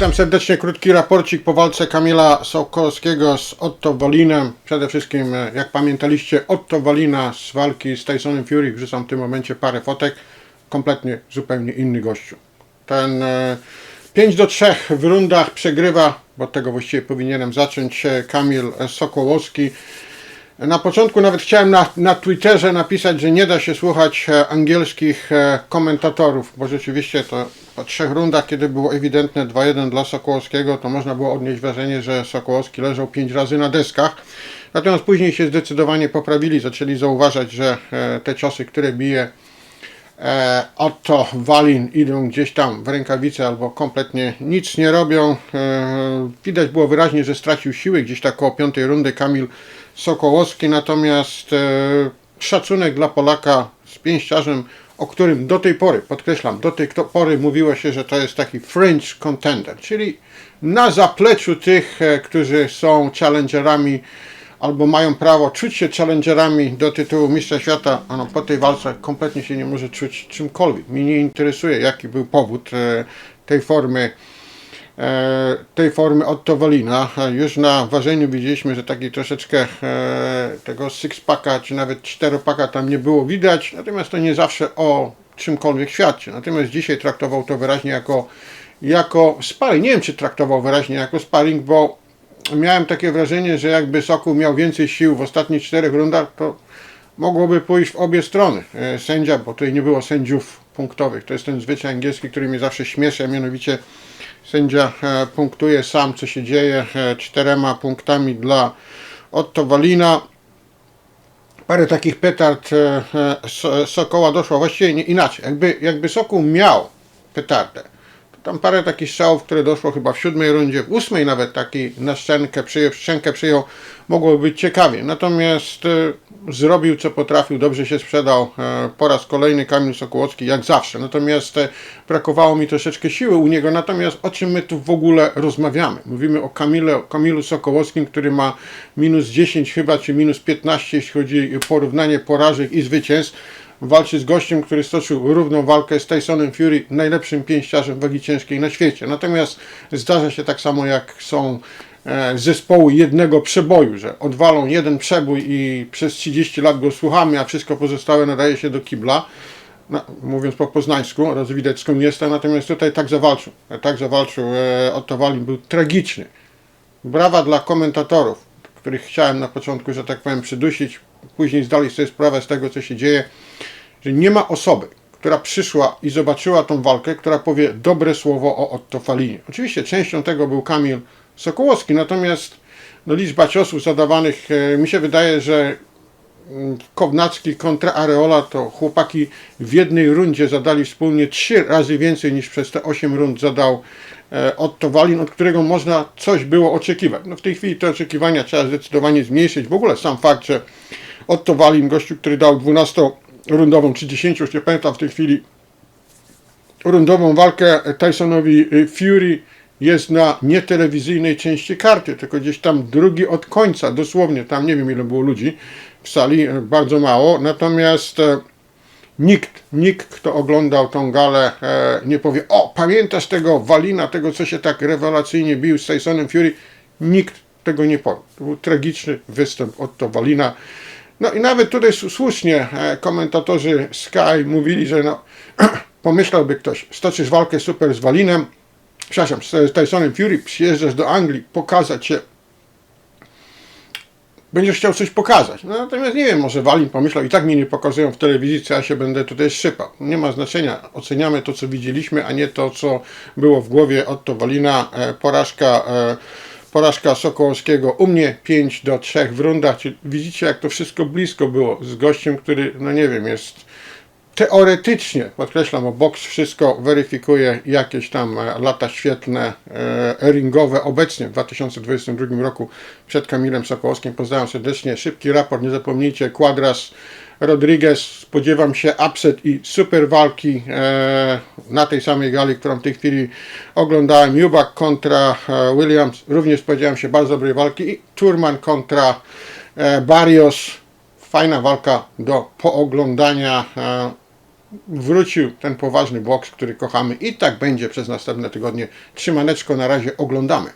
Witam serdecznie, krótki raporcik po walce Kamila Sokolskiego z Otto Walinem. Przede wszystkim, e, jak pamiętaliście, Otto Walina z walki z Tysonem Fury, wrzucam w tym momencie parę fotek, kompletnie zupełnie inny gościu. Ten e, 5 do 3 w rundach przegrywa, bo od tego właściwie powinienem zacząć, e, Kamil Sokołowski. Na początku nawet chciałem na, na Twitterze napisać, że nie da się słuchać e, angielskich e, komentatorów, bo rzeczywiście to po trzech rundach, kiedy było ewidentne 2-1 dla Sokołowskiego, to można było odnieść wrażenie, że Sokołowski leżał pięć razy na deskach. Natomiast później się zdecydowanie poprawili, zaczęli zauważać, że e, te ciosy, które bije Otto Walin idą gdzieś tam w rękawice albo kompletnie nic nie robią. Widać było wyraźnie, że stracił siły gdzieś tak koło piątej rundy Kamil Sokołowski, natomiast e, szacunek dla Polaka z pięściarzem, o którym do tej pory, podkreślam, do tej pory mówiło się, że to jest taki fringe contender, czyli na zapleczu tych, e, którzy są challengerami albo mają prawo czuć się challengerami do tytułu mistrza świata, a no, po tej walce kompletnie się nie może czuć czymkolwiek. Mnie nie interesuje, jaki był powód e, tej formy tej formy Otto Walina. E, Już na ważeniu widzieliśmy, że taki troszeczkę e, tego six-packa, czy nawet czteropaka tam nie było widać, natomiast to nie zawsze o czymkolwiek świadczy. Natomiast dzisiaj traktował to wyraźnie jako, jako sparring. Nie wiem, czy traktował wyraźnie jako sparring, bo miałem takie wrażenie, że jakby Sokół miał więcej sił w ostatnich czterech rundach, to mogłoby pójść w obie strony. E, Sędzia, bo tutaj nie było sędziów punktowych, to jest ten zwyczaj angielski, który mnie zawsze śmieszy, a mianowicie sędzia e, punktuje sam, co się dzieje, e, czterema punktami dla Otto Walina. Parę takich petard e, So- Sokoła doszło, właściwie nie, inaczej, jakby, jakby Sokół miał petardę, tam parę takich strzałów, które doszło chyba w siódmej rundzie, w ósmej nawet taki na szczękę przyjął, szczękę przyjął, mogło być ciekawie. Natomiast e, zrobił co potrafił, dobrze się sprzedał e, po raz kolejny Kamil Sokołowski, jak zawsze. Natomiast e, brakowało mi troszeczkę siły u niego. Natomiast o czym my tu w ogóle rozmawiamy? Mówimy o Kamile, o Kamilu Sokołowskim, który ma minus 10 chyba, czy minus 15, jeśli chodzi o porównanie porażek i zwycięstw walczy z gościem, który stoczył równą walkę z Tysonem Fury, najlepszym pięściarzem wagi ciężkiej na świecie. Natomiast zdarza się tak samo jak są e, zespoły jednego przeboju, że odwalą jeden przebój i przez 30 lat go słuchamy, a wszystko pozostałe nadaje się do kibla. No, mówiąc po poznańsku, oraz widać skąd jestem, natomiast tutaj tak zawalczył. Tak zawalczył e, Otto Walin, był tragiczny. Brawa dla komentatorów, których chciałem na początku, że tak powiem, przydusić. Później zdali sobie sprawę z tego, co się dzieje, że nie ma osoby, która przyszła i zobaczyła tą walkę, która powie dobre słowo o Otto Falinie. Oczywiście częścią tego był Kamil Sokołowski, natomiast no, liczba ciosów zadawanych, e, mi się wydaje, że mm, Kownacki kontra Areola, to chłopaki w jednej rundzie zadali wspólnie trzy razy więcej niż przez te 8 rund zadał e, Otto Walin, od którego można coś było oczekiwać. No w tej chwili te oczekiwania trzeba zdecydowanie zmniejszyć. W ogóle sam fakt, że Otto Walin, gościu, który dał 12-rundową czy 10, już nie pamiętam w tej chwili, rundową walkę Tysonowi y, Fury jest na nietelewizyjnej części karty, tylko gdzieś tam drugi od końca, dosłownie, tam nie wiem ile było ludzi w sali, y, bardzo mało, natomiast e, nikt, nikt kto oglądał tą galę e, nie powie, o pamiętasz tego Walina, tego co się tak rewelacyjnie bił z Tysonem Fury, nikt tego nie powie. To był tragiczny występ Otto Walina. No i nawet tutaj słusznie e, komentatorzy Sky mówili, że no, pomyślałby ktoś, stoczysz walkę super z Walinem, przepraszam, z Tysonem Fury, przyjeżdżasz do Anglii, pokazać się, będziesz chciał coś pokazać. No, natomiast nie wiem, może Walin pomyślał, i tak mnie nie pokazują w telewizji, co ja się będę tutaj szypał. Nie ma znaczenia, oceniamy to, co widzieliśmy, a nie to, co było w głowie Otto Walina, e, porażka e, porażka Sokołowskiego u mnie 5 do 3 w rundach. Widzicie, jak to wszystko blisko było z gościem, który, no nie wiem, jest teoretycznie, podkreślam, bo boks wszystko weryfikuje jakieś tam e, lata świetlne, e, ringowe obecnie w 2022 roku przed Kamilem Sokołowskim. Pozdrawiam serdecznie. Szybki raport, nie zapomnijcie. Quadras Rodriguez, spodziewam się upset i super walki e, na tej samej gali, którą w tej chwili oglądałem. Jubak kontra e, Williams, również spodziewam się bardzo dobrej walki i Turman kontra e, Barrios. Fajna walka do pooglądania. Wrócił ten poważny boks, który kochamy i tak będzie przez następne tygodnie. Trzymaneczko na razie oglądamy.